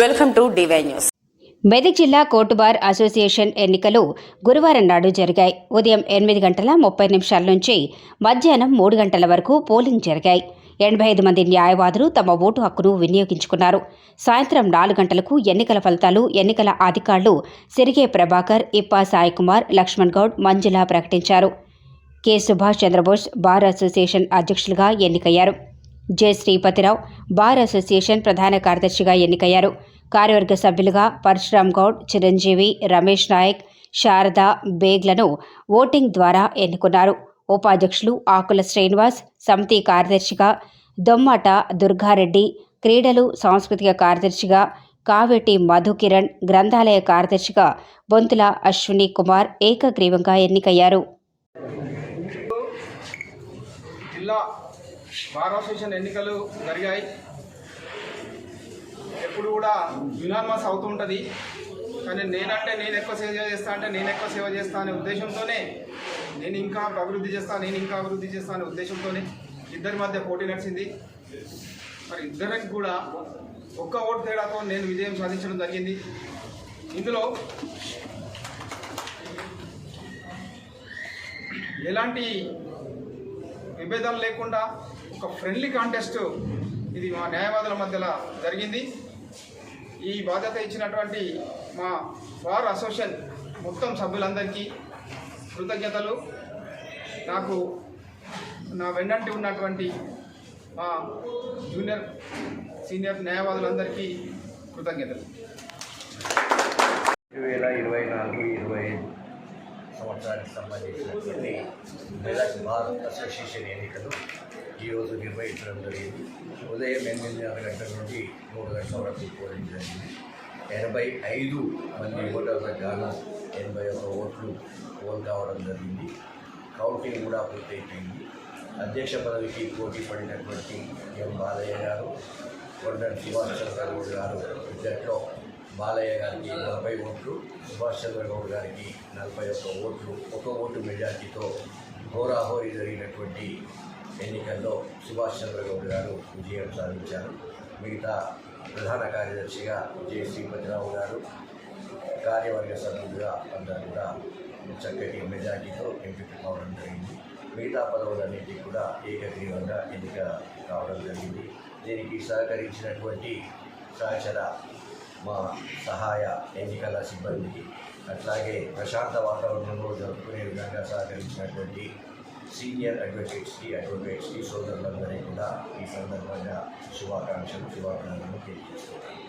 Welcome to DY news. Medak జిల్లా court bar association ఎన్నికలు గురువారం నాడు జరిగాయి. ఉదయం ఎనిమిది గంటల ముప్పై నిమిషాల నుంచి మధ్యాహ్నం మూడు గంటల వరకు పోలింగ్ జరిగాయి. ఎనభై ఐదు మంది న్యాయవాదులు తమ ఓటు హక్కును వినియోగించుకున్నారు. సాయంత్రం నాలుగు గంటలకు ఎన్నికల ఫలితాలు ఎన్నికల అధికారులు సిరిగే ప్రభాకర్ ఇప్పా సాయికుమార్ లక్ష్మణ్ గౌడ్ మంజుల ప్రకటించారు. K Subhash Chandrabose bar association అధ్యక్షులుగా ఎన్నికయ్యారు. జె శ్రీపతిరావు బార్ అసోసియేషన్ ప్రధాన కార్యదర్శిగా ఎన్నికయ్యారు. కార్యవర్గ సభ్యులుగా పరశురామ్ గౌడ్ చిరంజీవి రమేష్ నాయక్ శారద బేగ్లను ఓటింగ్ ద్వారా ఎన్నుకున్నారు. ఉపాధ్యక్షులు ఆకుల శ్రీనివాస్ సమితి కార్యదర్శిగా దొమ్మాట దుర్గారెడ్డి క్రీడలు సాంస్కృతిక కార్యదర్శిగా కావేటి మధుకిరణ్ గ్రంథాలయ కార్యదర్శిగా బొంతుల అశ్విని కుమార్ ఏకగ్రీవంగా ఎన్నికయ్యారు. జిల్లా బార్ అసోసియేషన్ ఎన్నికలు జరిగాయి. ఎప్పుడు కూడా యునానిమస్ అవుతూ ఉంటుంది. కానీ నేనంటే నేను ఎక్కువ సేవ చేస్తా అంటే నేను ఎక్కువ సేవ చేస్తా అనే ఉద్దేశంతోనే నేను ఇంకా అభివృద్ధి చేస్తా నేను ఇంకా అభివృద్ధి చేస్తా అనే ఉద్దేశంతోనే ఇద్దరి మధ్య పోటీ నడిచింది. మరి ఇద్దరికి కూడా ఒక్క ఓటు తేడాతో నేను విజయం సాధించడం జరిగింది. ఇందులో ఎలాంటి విభేదాలు లేకుండా ఒక ఫ్రెండ్లీ కాంటెస్ట్ ఇది మా న్యాయవాదుల మధ్యలో జరిగింది. ఈ బాధ్యత ఇచ్చినటువంటి మా బార్ అసోసియేషన్ మొత్తం సభ్యులందరికీ కృతజ్ఞతలు. నాకు నా వెన్నంటి ఉన్నటువంటి మా జూనియర్ సీనియర్ న్యాయవాదులందరికీ కృతజ్ఞతలు. రెండు వేల ఇరవై నాలుగు ఇరవై ఐదు సంవత్సరానికి సంబంధించినటువంటి మెదక్ బార్ అసోసియేషన్ ఎన్నికలు ఈరోజు నిర్వహించడం జరిగింది. ఉదయం ఎనిమిదిన్నర గంటల నుండి మూడు గంటల వరకు పోలింగ్ జరిగింది. ఎనభై ఐదు మంది ఓటర్ల గాను ఎనభై ఒక్క ఓట్లు పోల్ కావడం జరిగింది. కౌంటింగ్ కూడా పూర్తయిపోయింది. అధ్యక్ష పదవికి పోటీ పడినటువంటి ఎం బాలయ్య గారు కొండన్ సుభాష్ చంద్రగౌడ్ గారు ఇద్దరిలో బాలయ్య గారికి నలభై ఓట్లు సుభాష్ చంద్రగౌడ్ గారికి నలభై ఒక్క ఓట్లు ఒక ఓటు మెజార్టీతో హోరాహోరీ జరిగినటువంటి ఎన్నికల్లో సుభాష్ చంద్రగౌడ్ గారు విజయం సాధించారు. మిగతా ప్రధాన కార్యదర్శిగా జె శ్రీపతిరావు గారు కార్యవర్గ సభ్యులుగా అందరూ కూడా చక్కటి మెజార్టీతో ఎంపిక కావడం జరిగింది. మిగతా పదవులన్నింటికి కూడా ఏకగ్రీవంగా ఎన్నిక కావడం జరిగింది. దీనికి సహకరించినటువంటి సహచర మా సహాయ ఎన్నికల సిబ్బందికి. అట్లాగే ప్రశాంత వాతావరణంలో జరుపుకునే విధంగా సహకరించినటువంటి సీనియర్ అడ్వకేట్స్కి అడ్వకేట్స్కి సోదరులందరికీ కూడా ఈ సందర్భంగా శుభాకాంక్షలు శుభాకాంక్షలు తెలియజేస్తున్నాను.